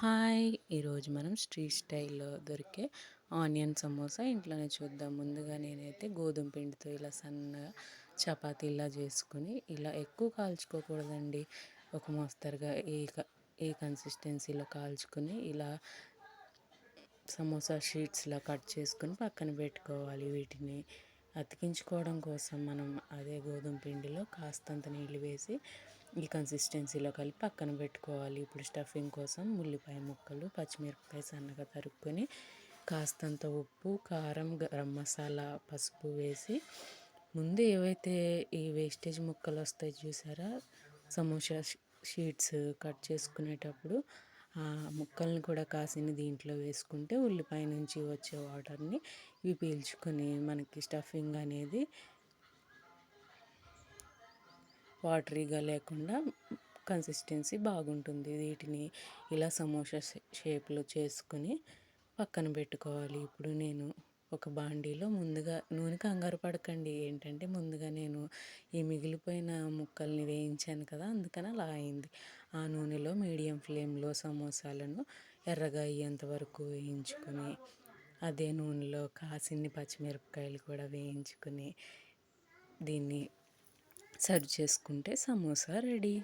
Hi ఈరోజు మనం street స్టైల్లో దొరికే ఆనియన్ సమోసా ఇంట్లోనే చూద్దాం. ముందుగా నేనైతే గోధుమ పిండితో ఇలా సన్నగా చపాతీలా చేసుకుని ఇలా ఎక్కువ కాల్చుకోకూడదండి. ఒక మోస్తరుగా ఏ ఏ కన్సిస్టెన్సీలో కాల్చుకుని ఇలా సమోసా షీట్స్లా కట్ చేసుకుని పక్కన పెట్టుకోవాలి. వీటిని అతికించుకోవడం కోసం మనం అదే గోధుమ పిండిలో కాస్తంత నీళ్ళు వేసి ఈ కన్సిస్టెన్సీలో కలిపి పక్కన పెట్టుకోవాలి. ఇప్పుడు స్టఫింగ్ కోసం ఉల్లిపాయ ముక్కలు పచ్చిమిరపకాయ సన్నగా తరుక్కొని కాస్తంత ఉప్పు కారం గరం మసాలా పసుపు వేసి ముందు ఏవైతే ఈ వేస్టేజ్ ముక్కలు వస్తాయి చూసారా? సమోసా షీట్స్ కట్ చేసుకునేటప్పుడు ఆ ముక్కల్ని కూడా కాసిన దీంట్లో వేసుకుంటే ఉల్లిపాయ నుంచి వచ్చే వాటర్ని ఇవి పీల్చుకొని మనకి స్టఫింగ్ అనేది వాటరీగా లేకుండా కన్సిస్టెన్సీ బాగుంటుంది. వీటిని ఇలా సమోసా షేప్లో చేసుకుని పక్కన పెట్టుకోవాలి. ఇప్పుడు నేను ఒక బాండీలో ముందుగా నూనె కంగారు పడకండి. ఏంటంటే ముందుగా నేను ఈ మిగిలిపోయిన ముక్కల్ని వేయించాను కదా అందుకని అలా అయింది. ఆ నూనెలో మీడియం ఫ్లేమ్లో సమోసాలను ఎర్రగా అయ్యేంత వరకు వేయించుకొని అదే నూనెలో కాసిన్ని పచ్చిమిరపకాయలు కూడా వేయించుకుని దీన్ని సర్వ్ చేసుకుంటే సమోసా రెడీ.